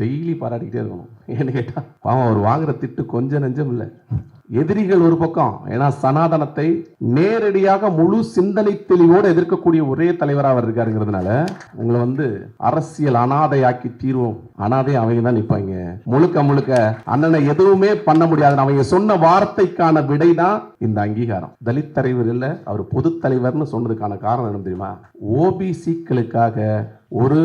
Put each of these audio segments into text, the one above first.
Daily பாராட்டிக்கிட்டே இருக்கணும். ஏன்னு கேட்டால் பாவம் அவர் வாங்குற திட்டு கொஞ்சம் நெஞ்சம் இல்லை. எதிரிகள் ஒரு பக்கம் ஏன்னா சனாதனத்தை நேரடியாக முழு சிந்தனை தெளிவோடு எதிர்க்கக்கூடிய ஒரே தலைவராக அவர் இருக்காருங்கிறதுனால உங்களை வந்து அரசியல் அனாதையாக்கி தீர்வோம். அனாதை அவங்க தான் நிற்பாங்க முழுக்க முழுக்க அண்ணனை எதுவுமே பண்ண முடியாது அவங்க சொன்ன வார்த்தைக்கான விடை தான் இந்த அங்கீகாரம். தலித் தலைவர் இல்லை அவர் பொது தலைவர்னு சொன்னதுக்கான காரணம் என்ன தெரியுமா? ஓபிசிக்களுக்காக ஒரு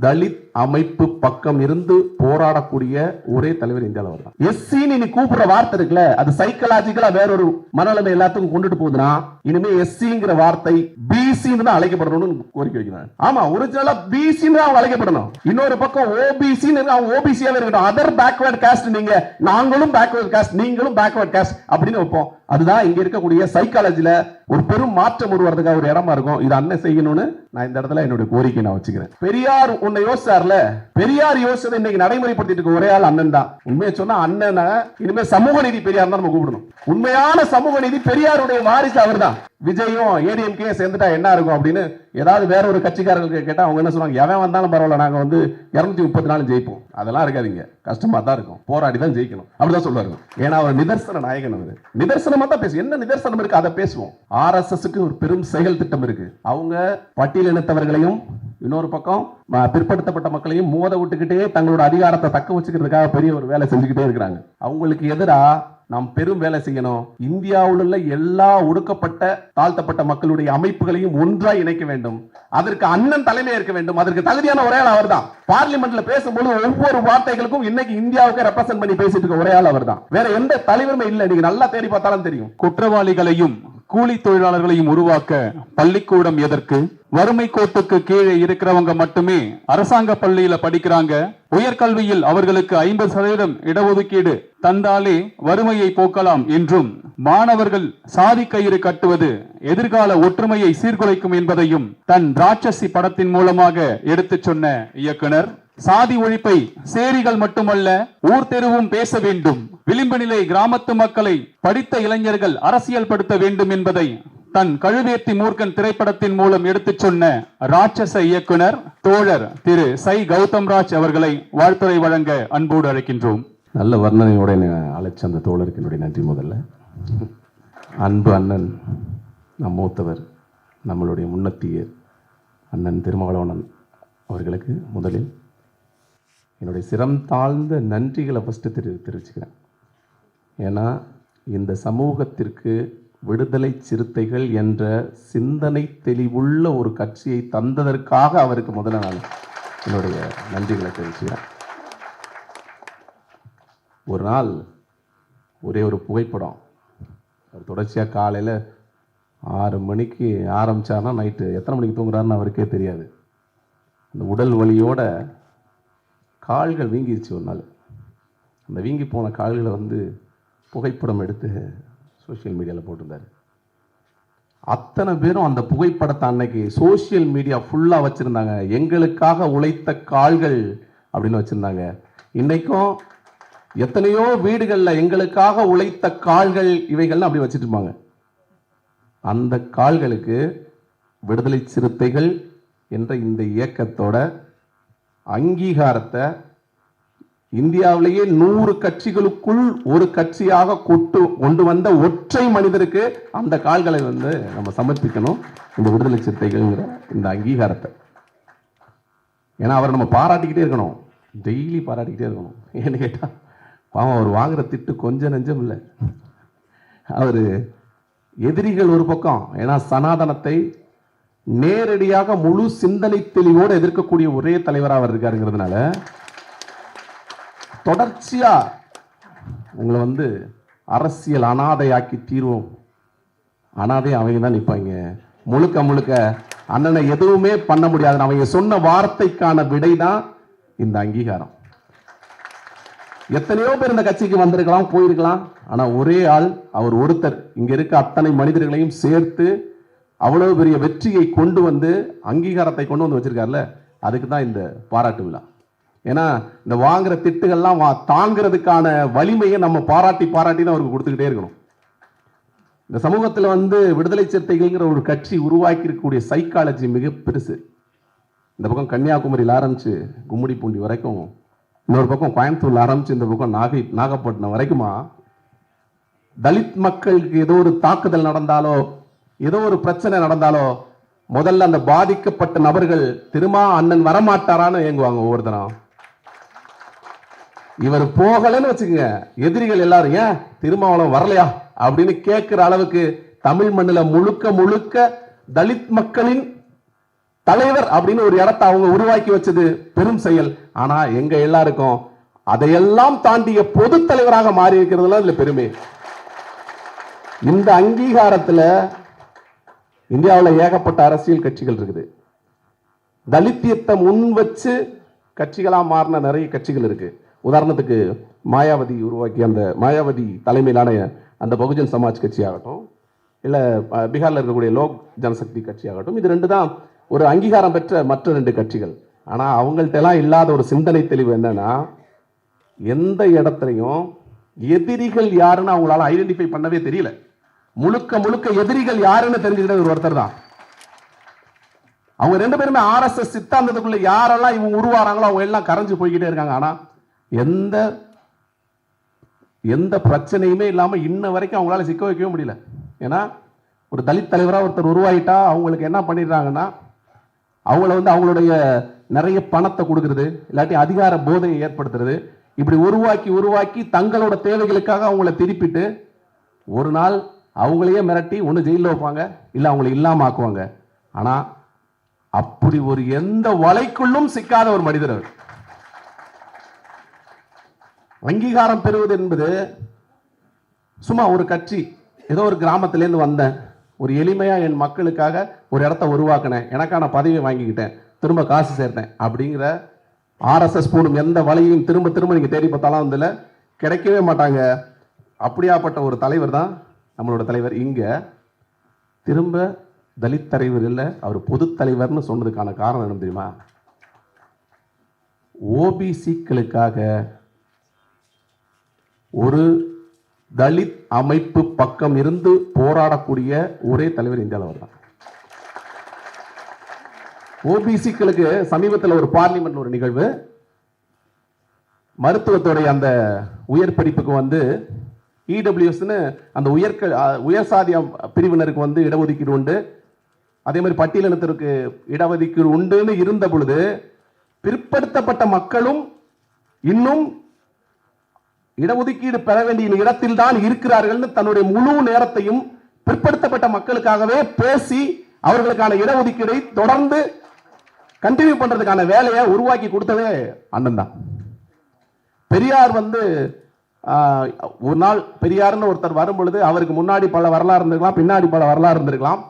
தலித் அமைப்பு பக்கம் இருந்து போராடக்கூடிய ஒரே தலைவர் இந்தியாவில் அவர் தான். எஸ்சின்னு நீ கூப்பிடுற வார்த்தை இருக்குல்ல அது சைக்கலாஜிக்கலா வேறொரு மனநிலை எல்லாத்துக்கும் கொண்டுட்டு போகுதுன்னா இனிமே எஸ்சிங்கிற வார்த்தை பிசின்னு தான் அழைக்கப்படணும்னு கோரிக்கை வைக்கிறாங்க. ஆமா ஒரிஜினலா பிசின்னு அவங்க அழைக்கப்படணும். இன்னொரு பக்கம் ஓபிசின்னு அவங்க ஓபிசியாவே இருக்கட்டும். அதர் பேக்வேர்ட் காஸ்ட் நீங்க நாங்களும் பேக்வேர்ட் காஸ்ட் நீங்களும் பேக்வேர்ட் காஸ்ட் அப்படின்னு வைப்போம். அதுதான் இங்க இருக்கக்கூடிய சைக்காலஜில ஒரு பெரும் மாற்றம் உருவறதுக்காக ஒரு இடமா இருக்கும். இது அண்ணன் செய்யணும்னு நான் இந்த இடத்துல என்னுடைய கோரிக்கை நான் வச்சுக்கிறேன். பெரியார் உன்னை யோசிச்சார் யோசிச்சார்ல பெரியார் யோசனை இன்னைக்கு நடைமுறைப்படுத்திட்டு இருக்க ஒரே ஆள் அண்ணன் தான். உண்மையை சொன்னா அண்ணனை இனிமே சமூக நீதி பெரியார் தான் நம்ம கூப்பிடணும். உண்மையான சமூக நீதி பெரியாருடைய வாரிசு அவர் தான் விஜயும் ஏடிஎம்கே சேர்ந்துட்டா என்ன இருக்கும் அப்படின்னு ஏதாவது வேற ஒரு கட்சிக்காரர்களுக்கு கேட்டால் அவங்க என்ன சொல்லுவாங்க எவன் வந்தாலும் பரவாயில்ல நாங்கள் வந்து இரநூத்தி முப்பத்தி நாலு ஜெயிப்போம். அதெல்லாம் இருக்காதீங்க. கஷ்டமாக தான் இருக்கும். போராடி தான் ஜெயிக்கணும். அப்படிதான் சொல்லுவாரு ஏன்னா அவர் நிதர்சன நாயகன் அவர் நிதர்சனமாக தான் பேசுவோம் என்ன நிதர்சனம் இருக்கு? அதை பேசுவோம். ஆர்எஸ்எஸ்க்கு ஒரு பெரும் செயல் திட்டம் இருக்கு. அவங்க பட்டியலினத்தவர்களையும் இன்னொரு பக்கம் பிற்படுத்தப்பட்ட மக்களையும் மோத விட்டுக்கிட்டே தங்களோட அதிகாரத்தை தக்க வச்சுக்கிறதுக்காக பெரிய ஒரு வேலை செஞ்சுக்கிட்டே இருக்கிறாங்க. அவங்களுக்கு எதிராக நாம் பெரும் வேலை செய்யணும். இந்தியாவில் உள்ள எல்லா ஒடுக்கப்பட்ட தாழ்த்தப்பட்ட மக்களுடைய அமைப்புகளையும் ஒன்றாய் இணைக்க வேண்டும். அதற்கு அண்ணன் தலைமையா இருக்க வேண்டும். அதற்கு தகுதியான ஒரே ஆள் அவர்தான். பார்லிமெண்ட்ல பேசும்போது ஒவ்வொரு வார்த்தைகளுக்கும் இன்னைக்கு இந்தியாவுக்கு ரெப்ரசென்ட் பண்ணி பேசிட்டு இருக்க ஒரே ஆள் அவர்தான். வேற எந்த தலைவருமே இல்லை. நீங்க நல்லா தேடி பார்த்தாலும் தெரியும். குற்றவாளிகளையும் கூலி தொழிலாளர்களையும் உருவாக்க பள்ளிக்கூடம் எதற்கு? வறுமை கோட்டுக்கு கீழே இருக்கிறவங்க மட்டுமே அரசாங்க பள்ளியில படிக்கிறாங்க. உயர்கல்வியில் அவர்களுக்கு ஐம்பது சதவீதம் இடஒதுக்கீடு தந்தாலே வறுமையை போக்கலாம் என்றும் மாணவர்கள் சாதி கயிறு கட்டுவது எதிர்கால ஒற்றுமையை சீர்குலைக்கும் என்பதையும் தன் ராட்சசி படத்தின் மூலமாக எடுத்துச் சொன்ன இயக்குனர் சாதி ஒழிப்பை சேரிகள் மட்டுமல்ல ஊர் தெருவும் பேச வேண்டும். விளிம்பு நிலை கிராமத்து மக்களை படித்த இளைஞர்கள் அரசியல் படுத்த வேண்டும் என்பதை தன் கழுவேத்தி மூர்க்கன் திரைப்படத்தின் மூலம் எடுத்துச் சொன்ன ராட்சச இயக்குனர் தோழர் திரு சை கௌதம்ராஜ் அவர்களை வாழ்த்துறை வழங்க அன்போடு அழைக்கின்றோம். நல்ல வர்ணனையோட அழைச்ச அந்த தோழருக்கு என்னுடைய நன்றி முதல்ல. அன்பு அண்ணன் நம் மூத்தவர் நம்மளுடைய முன்னத்தியர் அண்ணன் திருமாவளவனன் அவர்களுக்கு முதலில் என்னுடைய சிரம் தாழ்ந்த நன்றிகளை ஃபஸ்ட்டு தெரி தெரிவிச்சுக்கிறேன். ஏன்னா இந்த சமூகத்திற்கு விடுதலை சிறுத்தைகள் என்ற சிந்தனை தெளிவுள்ள ஒரு கட்சியை தந்ததற்காக அவருக்கு முதல்ல நான் என்னுடைய நன்றிகளை தெரிவிச்சுக்கிறேன். ஒரு நாள் ஒரே ஒரு புகைப்படம். அவர் தொடர்ச்சியாக காலையில் ஆறு மணிக்கு ஆரம்பிச்சாருன்னா நைட்டு எத்தனை மணிக்கு தூங்குறாருன்னு அவருக்கே தெரியாது. அந்த உடல் வலியோட கால்கள் வீங்கிருச்சு ஒரு நாள். அந்த வீங்கி போன கால்களை வந்து புகைப்படம் எடுத்து சோஷியல் மீடியாவில் போட்டிருந்தாரு. அத்தனை பேரும் அந்த புகைப்படத்தை அன்னைக்கு சோஷியல் மீடியா ஃபுல்லாக வச்சுருந்தாங்க. எங்களுக்காக உழைத்த கால்கள் அப்படின்னு வச்சுருந்தாங்க. இன்றைக்கும் எத்தனையோ வீடுகளில் எங்களுக்காக உழைத்த கால்கள் இவைகள்னு அப்படி வச்சுட்டு இருப்பாங்க. அந்த கால்களுக்கு விடுதலை சிறுத்தைகள் என்ற இந்த இயக்கத்தோட அங்கீகாரத்தை இந்தியாவிலேயே நூறு கட்சிகளுக்குள் ஒரு கட்சியாக கொட்டு கொண்டு வந்த ஒற்றை மனிதருக்கு அந்த கால்களை வந்து நம்ம சமர்ப்பிக்கணும். இந்த விடுதலை சிறுத்தைகள்ங்கிற இந்த அங்கீகாரத்தை. ஏன்னா அவரை நம்ம பாராட்டிக்கிட்டே இருக்கணும். டெய்லி பாராட்டிக்கிட்டே இருக்கணும். ஏன்னு கேட்டால் பாவம் அவர் வாங்குற திட்டு கொஞ்சம் நெஞ்சம் இல்லை. அவர் எதிரிகள் ஒரு பக்கம். ஏன்னா சனாதனத்தை நேரடியாக முழு சிந்தனை தெளிவோடு எதிர்க்கக்கூடிய ஒரே தலைவராக அவர் இருக்காருங்கிறதுனால தொடர்ச்சியா உங்களை வந்து அரசியல் அனாதையாக்கி தீர்வோம். அனாதை அவங்க தான் நிற்பாங்க முழுக்க முழுக்க அண்ணனை எதுவுமே பண்ண முடியாது. அவங்க சொன்ன வார்த்தைக்கான விடை தான் இந்த அங்கீகாரம். எத்தனையோ பேர் இந்த கட்சிக்கு வந்திருக்கலாம் போயிருக்கலாம். ஆனா ஒரே ஆள் அவர் ஒருத்தர். இங்க இருக்க அத்தனை மனிதர்களையும் சேர்த்து அவ்வளவு பெரிய வெற்றியை கொண்டு வந்து அங்கீகாரத்தை கொண்டு வந்து வச்சிருக்காருல்ல அதுக்கு தான் இந்த பாராட்டு விழா. ஏன்னா இந்த வாங்குற திட்டுகள்லாம் வா- தாங்கிறதுக்கான வலிமையை நம்ம பாராட்டி பாராட்டி தான் அவருக்கு கொடுத்துக்கிட்டே இருக்கணும். இந்த சமூகத்தில் வந்து விடுதலை சிறுத்தைகள்ங்கிற ஒரு கட்சி உருவாக்கி இருக்கக்கூடிய சைக்காலஜி மிக பெருசு. இந்த பக்கம் கன்னியாகுமரியில் ஆரம்பிச்சு கும்மிடிப்பூண்டி வரைக்கும் இன்னொரு பக்கம் கோயம்புத்தூரில் ஆரம்பிச்சு இந்த பக்கம் நாகை நாகப்பட்டினம் வரைக்குமா தலித் மக்களுக்கு ஏதோ ஒரு தாக்குதல் நடந்தாலோ ஏதோ ஒரு பிரச்சனை நடந்தாலோ முதல்ல அந்த பாதிக்கப்பட்ட நபர்கள் திருமா அண்ணன் வரமாட்டாரான்னு ஏங்குவாங்க ஒவ்வொருத்தரும் இவர் போகலன்னு வச்சுக்கோங்க. எதிரிகள் எல்லாரும் ஏன் திருமாவளம் வரலையா? அப்படின்னு கேட்கிற அளவுக்கு தமிழ் மண்ணுல முழுக்க முழுக்க தலித் மக்களின் தலைவர் அப்படின்னு ஒரு இடத்தை அவங்க உருவாக்கி வச்சது பெரும் செயல். ஆனா எங்க எல்லாருக்கும் அதையெல்லாம் தாண்டிய பொது தலைவராக மாறி இருக்கிறதுல அதுல பெருமை. இந்த அங்கீகாரத்துல இந்தியாவில் ஏகப்பட்ட அரசியல் கட்சிகள் இருக்குது. தலித்தியத்தை முன் வச்சு கட்சிகளாக மாறின நிறைய கட்சிகள் இருக்குது உதாரணத்துக்கு மாயாவதி உருவாக்கிய அந்த மாயாவதி தலைமையிலான அந்த பகுஜன் சமாஜ் கட்சி ஆகட்டும் இல்லை பீகாரில் இருக்கக்கூடிய லோக் ஜனசக்தி கட்சி ஆகட்டும் இது ரெண்டு தான் ஒரு அங்கீகாரம் பெற்ற மற்ற ரெண்டு கட்சிகள். ஆனால் அவங்கள்ட்டெல்லாம் இல்லாத ஒரு சிந்தனை தெளிவு என்னன்னா எந்த இடத்துலையும் எதிரிகள் யாருன்னு அவங்களால ஐடென்டிஃபை பண்ணவே தெரியல. முழுக்க முழுக்க எதிரிகள் யாருன்னு தெரிஞ்சுக்கிட்ட ஒரு ஒருத்தர் தான். அவங்க ரெண்டு பேருமே ஆர்எஸ்எஸ் சித்தாந்தத்துக்குள்ள யாரெல்லாம் இவங்க உருவாறாங்களோ அவங்க எல்லாம் கரைஞ்சு போய்கிட்டே இருக்காங்க. ஆனா எந்த எந்த பிரச்சனையுமே இல்லாம இன்ன வரைக்கும் அவங்களால சிக்க வைக்கவே முடியல. ஏன்னா ஒரு தலித் தலைவரா ஒருத்தர் உருவாயிட்டா அவங்களுக்கு என்ன பண்ணிடுறாங்கன்னா அவங்கள வந்து அவங்களுடைய நிறைய பணத்தை கொடுக்கறது இல்லாட்டி அதிகார போதையை ஏற்படுத்துறது இப்படி உருவாக்கி உருவாக்கி தங்களோட தேவைகளுக்காக அவங்கள திருப்பிட்டு ஒரு நாள் அவங்களையே மிரட்டி ஒன்று ஜெயிலில் வைப்பாங்க இல்லை அவங்கள இல்லாமல் ஆக்குவாங்க. ஆனால் அப்படி ஒரு எந்த வலைக்குள்ளும் சிக்காத ஒரு மனிதர் அவர். அங்கீகாரம் பெறுவது என்பது சும்மா ஒரு கட்சி ஏதோ ஒரு கிராமத்திலேருந்து வந்தேன் ஒரு எளிமையாக என் மக்களுக்காக ஒரு இடத்த உருவாக்கினேன் எனக்கான பதவியை வாங்கிக்கிட்டேன் திரும்ப காசு சேர்த்தேன் அப்படிங்கிற ஆர்எஸ்எஸ் போடும் எந்த வழியையும் திரும்ப திரும்ப நீங்கள் தேடி பார்த்தாலும் அதில் கிடைக்கவே மாட்டாங்க. அப்படியாப்பட்ட ஒரு தலைவர் தான் நம்மளோட தலைவர் இங்க. திரும்ப தலித் தலைவர் இல்லை அவர் பொது தலைவர்னு சொன்னதுக்கான காரணம் என்ன தெரியுமா? ஓபிசிக்களுக்காக ஒரு தலித் அமைப்பு பக்கம் இருந்து போராடக்கூடிய ஒரே தலைவர் இந்தியாவில் அவர் தான். ஓபிசிக்களுக்கு சமீபத்தில் ஒரு பார்லிமெண்ட் ஒரு நிகழ்வு. மருத்துவத்துடைய அந்த உயர் படிப்புக்கு வந்து இடபிள்யூஎஸ்னு அந்த உயர்க உயர் சாதிய பிரிவினருக்கு வந்து இடஒதுக்கீடு உண்டு. அதே மாதிரி பட்டியலினத்திற்கு இடஒதுக்கீடு உண்டுன்னு இருந்த பொழுது பிற்படுத்தப்பட்ட மக்களும் இன்னும் இடஒதுக்கீடு பெற வேண்டிய இடத்தில் தான் இருக்கிறார்கள்னு தன்னுடைய முழு நேரத்தையும் பிற்படுத்தப்பட்ட மக்களுக்காகவே பேசி அவர்களுக்கான இடஒதுக்கீடை தொடர்ந்து கண்டினியூ பண்றதுக்கான வேலையை உருவாக்கி கொடுத்ததே அண்ணன் தான் பெரியார் வந்து ஒரு நாள் பெரியார்னு ஒருத்தர் வரும் பொழுது அவருக்கு முன்னாடி பல வரலாறு இருந்திருக்கலாம் பின்னாடி பல வரலாறு இருந்திருக்கலாம்.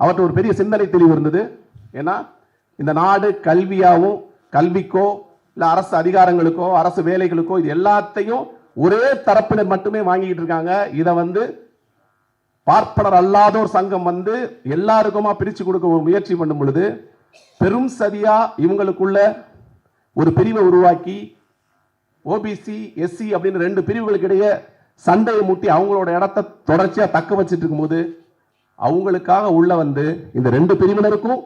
அவர்கிட்ட ஒரு பெரிய சிந்தனை தெளிவு இருந்தது. ஏன்னா இந்த நாடு கல்வியாகவும் கல்விக்கோ இல்லை அரசு அதிகாரங்களுக்கோ அரசு வேலைகளுக்கோ இது எல்லாத்தையும் ஒரே தரப்பினர் மட்டுமே வாங்கிக்கிட்டு இருக்காங்க. இதை வந்து பார்ப்பனர் அல்லாதோர் சங்கம் வந்து எல்லாருக்குமா பிரித்து கொடுக்க ஒரு முயற்சி பண்ணும் பொழுது பெரும் சதியாக இவங்களுக்குள்ள ஒரு பிரிவை உருவாக்கி ஓபிசி எஸ்சி அப்படின்னு ரெண்டு பிரிவுகளுக்கு இடையே சண்டையை மூட்டி அவங்களோட இடத்த தொடர்ச்சியாக தக்க வச்சுட்டு இருக்கும்போது அவங்களுக்காக உள்ள வந்து இந்த ரெண்டு பிரிவினருக்கும்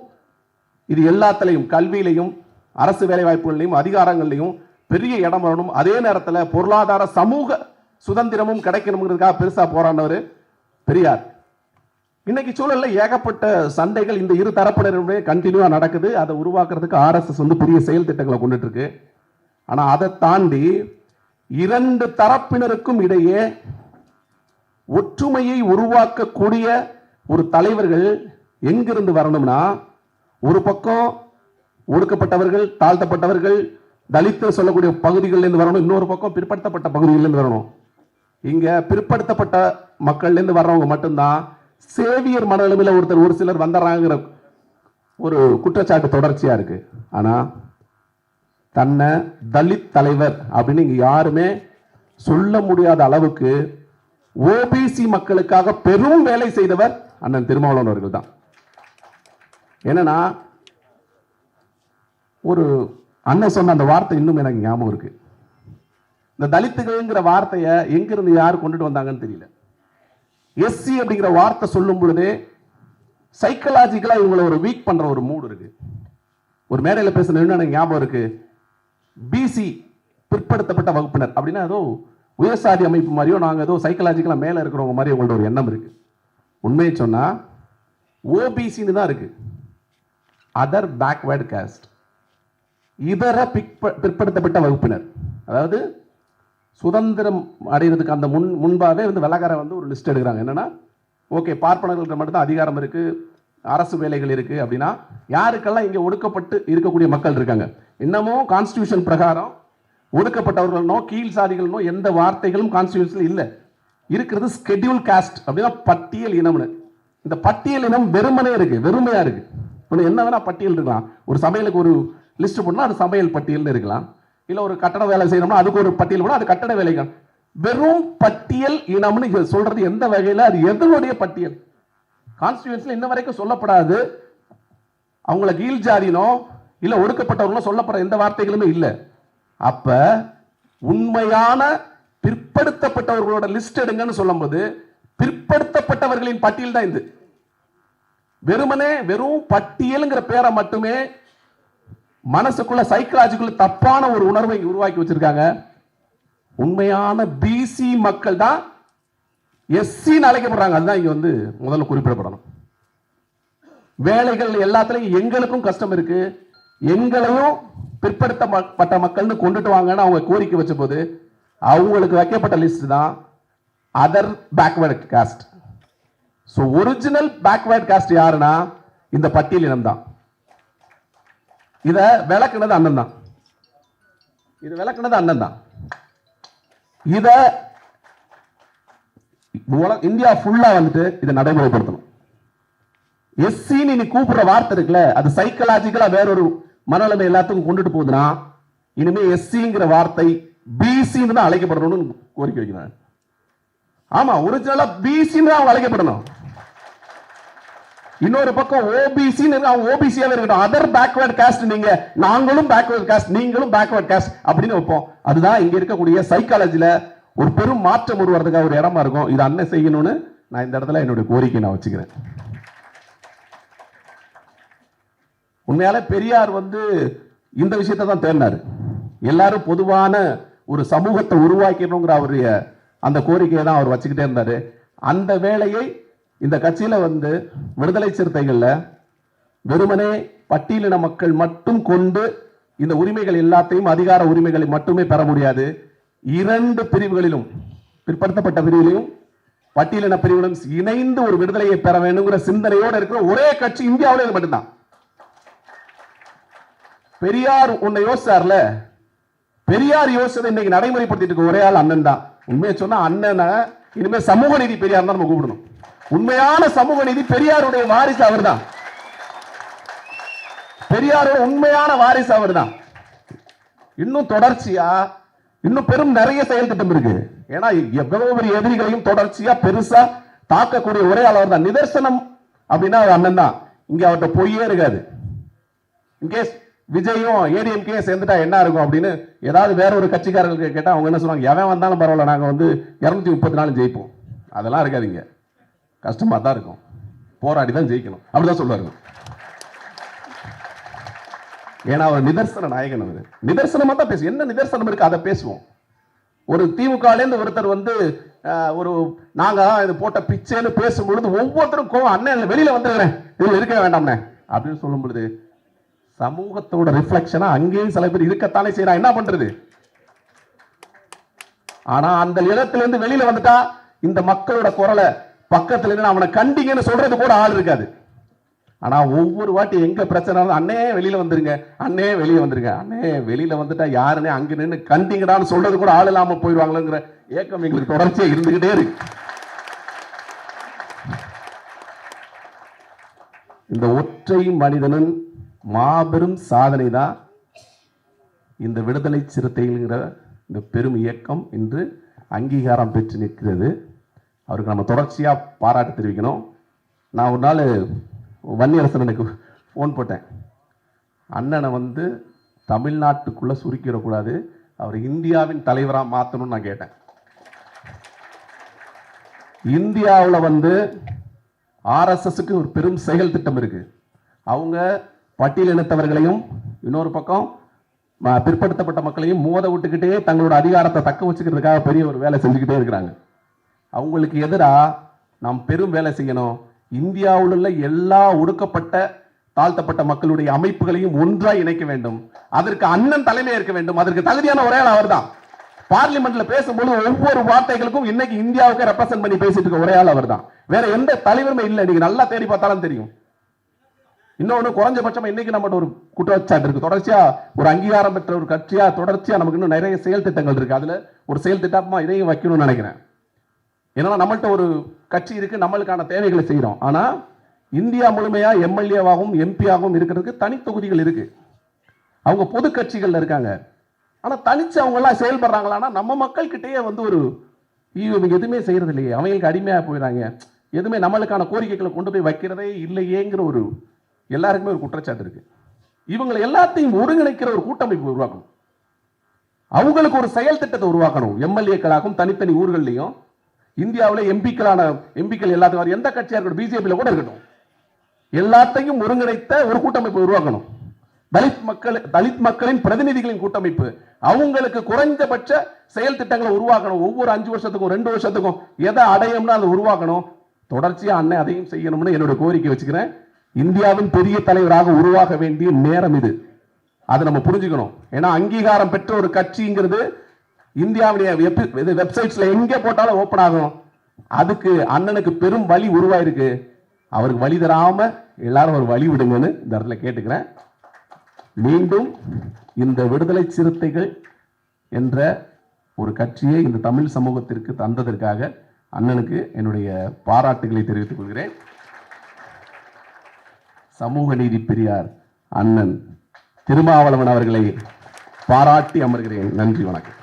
இது எல்லாத்துலையும் கல்வியிலையும் அரசு வேலைவாய்ப்புகள்லையும் அதிகாரங்கள்லையும் பெரிய இடம் வரணும். அதே நேரத்தில் பொருளாதார சமூக சுதந்திரமும் கிடைக்கணுங்கிறதுக்காக பெருசாக போராடினவர் பெரியார். இன்னைக்கு சூழலில் ஏகப்பட்ட சண்டைகள் இந்த இரு தரப்பினருமே கண்டினியூவாக நடக்குது. அதை உருவாக்குறதுக்கு ஆர்எஸ்எஸ் வந்து பெரிய செயல் திட்டங்களை கொண்டுட்டு இருக்கு. ஆனால் அதை தாண்டி இரண்டு தரப்பினருக்கும் இடையே ஒற்றுமையை உருவாக்கக்கூடிய ஒரு தலைவர்கள் எங்கிருந்து வரணும்னா ஒரு பக்கம் ஒடுக்கப்பட்டவர்கள் தாழ்த்தப்பட்டவர்கள் தலித்து சொல்லக்கூடிய பகுதிகளிலிருந்து வரணும். இன்னொரு பக்கம் பிற்படுத்தப்பட்ட பகுதிகளிலிருந்து வரணும். இங்கே பிற்படுத்தப்பட்ட மக்கள்லேருந்து வர்றவங்க மட்டும்தான் சேவியர் மனநிலைமையில ஒருத்தர் ஒரு சிலர் வந்துடுறாங்கிற ஒரு குற்றச்சாட்டு தொடர்ச்சியாக இருக்கு. ஆனால் தன்னை தலித் தலைவர் அப்படின்னு இங்கே யாருமே சொல்ல முடியாத அளவுக்கு ஓபிசி மக்களுக்காக பெரும் வேலை செய்தவர் அண்ணன் திருமாவளவன் அவர்கள் தான். என்னன்னா ஒரு அண்ணன் சொன்ன அந்த வார்த்தை இன்னும் எனக்கு ஞாபகம் இருக்கு. இந்த தலித்துகள்ங்கிற வார்த்தையை எங்கிருந்து யார் கொண்டுட்டு வந்தாங்கன்னு தெரியல. எஸ்சி அப்படிங்கிற வார்த்தை சொல்லும் பொழுதே சைக்கலாஜிக்கலாக இவங்களை ஒரு வீக் பண்ணுற ஒரு மூடு இருக்கு. ஒரு மேடையில் பேசுனது இன்னும் எனக்கு ஞாபகம் இருக்குது பிசி பிற்படுத்தப்பட்ட வகுப்பினர். அப்படின்னா ஏதோ உயர்சாதி அமைப்பு மாதிரியோ நாங்கள் ஏதோ சைக்கலாஜிக்கலாக மேலே இருக்கிறவங்க மாதிரி உங்களோட ஒரு எண்ணம் இருக்கு. உண்மையை சொன்னால் ஓபிசின்னு தான் இருக்கு. அதர் பேக்வேர்டு காஸ்ட் இதர பிற்ப- பிற்படுத்தப்பட்ட வகுப்பினர். அதாவது சுதந்திரம் அடைகிறதுக்கு அந்த முன் முன்பாகவே வந்து வெள்ளக்கார வந்து ஒரு லிஸ்ட் எடுக்கிறாங்க. என்னன்னா ஓகே பார்ப்பனர்கள்ட்ட மட்டும்தான் அதிகாரம் இருக்குது அரசு வேலைகள் இருக்கு அப்படின்னா யாருக்கெல்லாம் இங்க ஒடுக்கப்பட்டு இருக்கக்கூடிய மக்கள் இருக்காங்க? இன்னமும் கான்ஸ்டியூஷன் பிரகாரம் ஒடுக்கப்பட்டவர்கள்னோ கீழ் சாதிகள்னோ எந்த வார்த்தைகளும் கான்ஸ்டியூஷன் இல்லை. இருக்கிறது ஸ்கெட்யூல் காஸ்ட் அப்படின்னா பட்டியல் இனம்னு. இந்த பட்டியல் இனம் வெறுமனே இருக்கு வெறுமையா இருக்கு. என்ன வேணா பட்டியல் இருக்கலாம். ஒரு சமையலுக்கு ஒரு லிஸ்ட் போடணும் அது சமையல் பட்டியல்னு இருக்கலாம். இல்லை ஒரு கட்டட வேலை செய்யணும்னா அதுக்கு ஒரு பட்டியல் கூட அது கட்டட வேலைகள். வெறும் பட்டியல் இனம்னு சொல்றது எந்த வகையில்? அது எதனுடைய பட்டியல்? கான்ஸ்டியூன்ஸ்ல இன்ன வரைக்கும் சொல்லப்படாது. அவங்கள கீழ் ஜாதினோ இல்ல ஒடுக்கப்பட்டவர்களோ சொல்லப்படுற எந்த வார்த்தைகளுமே இல்லை. அப்ப உண்மையான பிற்படுத்தப்பட்டவர்களோட லிஸ்ட் எடுங்கன்னு சொல்லும்போது பிற்படுத்தப்பட்டவர்களின் பட்டியல் தான் இது. வெறுமனே வெறும் பட்டியலுங்கிற பேரை மட்டுமே மனசுக்குள்ள சைக்கலாஜிக்குள்ள தப்பான ஒரு உணர்வை உருவாக்கி வச்சிருக்காங்க. உண்மையான பிசி மக்கள் தான் எஸ்சின்னு அழைக்கப்படுறாங்க. அதுதான் இங்க வந்து முதல்ல குறிப்பிடப்படணும். வேலைகள் எல்லாத்துலையும் எங்களுக்கும் கஷ்டம் இருக்கு. எங்களையும் பிற்படுத்தப்பட்ட மக்கள்னு கொண்டுட்டு வாங்கன்னு அவங்க கோரிக்கை வச்ச போது அவங்களுக்கு வைக்கப்பட்ட லிஸ்ட் தான் other backward caste so original backward caste யாருன்னா இந்த பட்டியல் இனம் தான். இத விளக்குனது அண்ணன் தான். இது விளக்குனது அண்ணன் தான். இத இந்தியா ஃபுல்லா வந்துட்டு இதை நடைமுறைப்படுத்தணும். எஸ்சின்னு நீ கூப்பிடுற வார்த்தை இருக்குல்ல அது சைக்கலாஜிக்கலா வேறொரு மனநிலைமை எல்லாத்துக்கும் கொண்டுட்டு போகுதுன்னா இனிமே எஸ்சிங்கிற வார்த்தை பிசின்னு தான் அழைக்கப்படணும்னு கோரிக்கை வைக்கிறேன் ஆமா ஒரிஜினலா பிசின்னு அவங்க அழைக்கப்படணும். இன்னொரு பக்கம் ஓபிசின்னு அவங்க ஓபிசியாவே இருக்கட்டும். அதர் பேக்வர்ட் காஸ்ட் நீங்க நாங்களும் பேக்வர்ட் காஸ்ட் நீங்களும் பேக்வர்ட் காஸ்ட் அப்படின்னு வைப்போம். அதுதான் இங்க இருக்கக்கூடிய சைக்காலஜில ஒரு பெரும் மாற்றம் உருவாறதுக்காக ஒரு இடமா இருக்கும். இது அண்ணன் செய்யணும்னு நான் இந்த இடத்துல என்னுடைய கோரிக்கை நான் வச்சுக்கிறேன். உண்மையால பெரியார் வந்து இந்த விஷயத்தை தான் தேடினாரு. எல்லாரும் பொதுவான ஒரு சமூகத்தை உருவாக்கணுங்கிற அவருடைய அந்த கோரிக்கையை தான் அவர் வச்சுக்கிட்டே இருந்தாரு. அந்த வேலையை இந்த கட்சியில வந்து விடுதலை சிறுத்தைகள்ல வெறுமனே பட்டியலின மக்கள் மட்டும் கொண்டு இந்த உரிமைகள் எல்லாத்தையும் அதிகார உரிமைகளை மட்டுமே பெற முடியாது. இரண்டு பிரிவுகளிலும் பிற்படுத்தப்பட்ட பிரிவிலையும் பட்டியலின பிரிவுடன் இணைந்து ஒரு விடுதலையை பெற வேண்டுங்கிற சிந்தனையோடு இருக்கிற ஒரே கட்சி இந்தியாவில் இது மட்டும்தான். பெரியார் உன்னை யோசிச்சார்ல? பெரியார் யோசிச்சதை இன்னைக்கு நடைமுறைப்படுத்திட்டு இருக்க ஒரே ஆள் அண்ணன் தான். உண்மையை சொன்னா அண்ணனை இனிமே சமூக நீதி பெரியார் தான் நம்ம கூப்பிடணும். உண்மையான சமூக நீதி பெரியாருடைய வாரிசு அவர்தான். பெரியாரோட உண்மையான வாரிசு அவர்தான். இன்னும் தொடர்ச்சியா இன்னும் பெரும் நிறைய செயல் திட்டம் இருக்கு. ஏன்னா எவ்வளவு பெரிய எதிரிகளையும் தொடர்ச்சியா பெருசா தாக்கக்கூடிய ஒரே அளவு தான் நிதர்சனம் அப்படின்னா அவர் அண்ணன் தான். இங்க அவர்கிட்ட பொய்யே இருக்காது. இன்கேஸ் விஜயும் ஏடிஎம்கே சேர்ந்துட்டா என்ன இருக்கும் அப்படின்னு ஏதாவது வேற ஒரு கட்சிக்காரர்களுக்கு கேட்டால் அவங்க என்ன சொல்லுவாங்க? எவன் வந்தாலும் பரவாயில்ல நாங்கள் வந்து இருநூத்தி முப்பத்தி நாலு ஜெயிப்போம். அதெல்லாம் இருக்காதிங்க கஷ்டமாக தான் இருக்கும். போராடி தான் ஜெயிக்கணும். அப்படிதான் சொல்லுவாரு ஏன்னா அவர் நிதர்சன நாயகன் அவர். நிதர்சனமாக தான் பேசுவோம். என்ன நிதர்சனம் இருக்கு அதை பேசுவோம். ஒரு திமுகலேருந்து ஒருத்தர் வந்து ஒரு நாங்க இது போட்ட பிச்சைன்னு பேசும் பொழுது ஒவ்வொருத்தரும் கோவம் அண்ணன் வெளியில வந்துருக்கிறேன். இதுல இருக்க வேண்டாம்னே அப்படின்னு சொல்லும் பொழுது சமூகத்தோட ரிஃப்ளெக்ஷனா அங்கேயும் சில பேர் இருக்கத்தானே செய்யறான் என்ன பண்றது? ஆனா அந்த இடத்துல இருந்து வெளியில வந்துட்டா இந்த மக்களோட குரலை பக்கத்துல இருந்து அவனை கண்டிங்கன்னு சொல்றது கூட ஆள் இருக்காது. ஆனால் ஒவ்வொரு வாட்டி எங்கே பிரச்சனை இருந்தாலும், அண்ணே வெளியில வந்துருங்க. அண்ணே வெளியே வந்துருங்க. அண்ணே வெளியில் வந்துட்டா யாருன்னே அங்கே நின்று கண்டிங்கடான்னு சொல்றது கூட ஆள் இல்லாமல் போயிடுவாங்களோங்கிற ஏக்கம் எங்களுக்கு தொடர்ச்சியாக இருந்துகிட்டே இருக்கு. இந்த ஒற்றை மனிதனின் மாபெரும் சாதனை தான் இந்த விடுதலை சிறுத்தைகள்ங்கிற இந்த பெரும் இயக்கம் இன்று அங்கீகாரம் பெற்று நிற்கிறது. அவருக்கு நம்ம தொடர்ச்சியாக பாராட்டு தெரிவிக்கணும். நான் ஒரு நாள் வன்னியரசனுக்கு ஃபோன் போட்டேன். அண்ணனை வந்து தமிழ்நாட்டுக்குள்ள சுருக்கிடக்கூடாது. அவர் இந்தியாவின் தலைவராக மாற்றணும்னு நான் கேட்டேன். இந்தியாவில் வந்து ஆர்எஸ்எஸ்க்கு ஒரு பெரும் செயல் திட்டம் இருக்கு. அவங்க பட்டியலினத்தவர்களையும் இன்னொரு பக்கம் பிற்படுத்தப்பட்ட மக்களையும் மோத விட்டுக்கிட்டே தங்களோட அதிகாரத்தை தக்க வச்சுக்கிறதுக்காக பெரிய ஒரு வேலை செஞ்சுக்கிட்டே இருக்கிறாங்க. அவங்களுக்கு எதிராக நாம் பெரும் வேலை செய்யணும். இந்தியாவில் உள்ள எல்லா ஒடுக்கப்பட்ட தாழ்த்தப்பட்ட மக்களுடைய அமைப்புகளையும் ஒன்றாய் இணைக்க வேண்டும். அதற்கு அண்ணன் தலைமை இருக்க வேண்டும். அதற்கு தகுதியான ஒரே ஆள் அவர்தான். பார்லிமெண்ட்ல பேசும்போது ஒவ்வொரு வார்த்தைகளுக்கும் இன்னைக்கு இந்தியாவுக்கு ரெப்ரசென்ட் பண்ணி பேசிட்டு இருக்க ஒரே ஆள் அவர்தான். வேற எந்த தலைவருமே இல்லை. நீங்க நல்லா தேடி பார்த்தாலும் தெரியும். இன்னொன்னு குறைஞ்சபட்சமா இன்னைக்கு நம்மகிட்ட ஒரு குற்றச்சாட்டு இருக்கு. தொடர்ச்சியா ஒரு அங்கீகாரம் பெற்ற ஒரு கட்சியா தொடர்ச்சியா நமக்கு இன்னும் நிறைய செயல் திட்டங்கள் இருக்கு. அதுல ஒரு செயல் திட்டமா இதையும் வைக்கணும்னு நினைக்கிறேன். ஏன்னா நம்மள்கிட்ட ஒரு கட்சி இருக்குது நம்மளுக்கான தேவைகளை செய்கிறோம் ஆனால் இந்தியா முழுமையாக எம்எல்ஏவாகவும் எம்பியாகவும் இருக்கிறதுக்கு தனி தொகுதிகள் இருக்குது அவங்க பொது கட்சிகளில் இருக்காங்க. ஆனால் தனிச்சு அவங்கெல்லாம் செயல்படுறாங்களான்னா நம்ம மக்கள்கிட்டயே வந்து ஒரு ஐயோ இவங்க எதுவுமே செய்கிறது இல்லையே அவங்களுக்கு அடிமையாக போயிடுறாங்க எதுவுமே நம்மளுக்கான கோரிக்கைகளை கொண்டு போய் வைக்கிறதே இல்லையேங்கிற ஒரு எல்லாருக்குமே ஒரு குற்றச்சாட்டு இருக்குது இவங்களை எல்லாத்தையும் ஒருங்கிணைக்கிற ஒரு கூட்டமைப்பு உருவாக்கணும். அவங்களுக்கு ஒரு செயல் திட்டத்தை உருவாக்கணும். எம்எல்ஏக்களாகவும் தனித்தனி ஊர்கள்லையும் இந்தியாவில் எம்பிக்களான எம்பிக்கள் எல்லாத்துக்கும் எந்த கட்சியாக இருக்கட்டும் பிஜேபியில் கூட இருக்கட்டும் எல்லாத்தையும் ஒருங்கிணைத்த ஒரு கூட்டமைப்பு உருவாக்கணும். தலித் மக்கள் தலித் மக்களின் பிரதிநிதிகளின் கூட்டமைப்பு அவங்களுக்கு குறைந்தபட்ச செயல் திட்டங்களை உருவாக்கணும். ஒவ்வொரு அஞ்சு வருஷத்துக்கும் ரெண்டு வருஷத்துக்கும் எதை அடையும்னா அதை உருவாக்கணும். தொடர்ச்சியாக அண்ணன் அதையும் செய்யணும்னு என்னோட கோரிக்கை வச்சுக்கிறேன். இந்தியாவின் பெரிய தலைவராக உருவாக வேண்டிய நேரம் இது. அதை நம்ம புரிஞ்சுக்கணும். ஏன்னா அங்கீகாரம் பெற்ற ஒரு கட்சிங்கிறது இந்தியாவுடைய வெப்சைட்ஸ்ல எங்க போட்டாலும் ஓபன் ஆகும். அதுக்கு அண்ணனுக்கு பெரும் வழி உருவாயிருக்கு. அவருக்கு வழி தராம எல்லாரும் ஒரு வழி விடுங்கன்னு இந்த இடத்துல கேட்டுக்கிறேன். மீண்டும் இந்த விடுதலை சிறுத்தைகள் என்ற ஒரு கட்சியை இந்த தமிழ் சமூகத்திற்கு தந்ததற்காக அண்ணனுக்கு என்னுடைய பாராட்டுகளை தெரிவித்துக் கொள்கிறேன். சமூக நீதி பெரியார் அண்ணன் திருமாவளவன் அவர்களை பாராட்டி அமர்கிறேன். நன்றி வணக்கம்.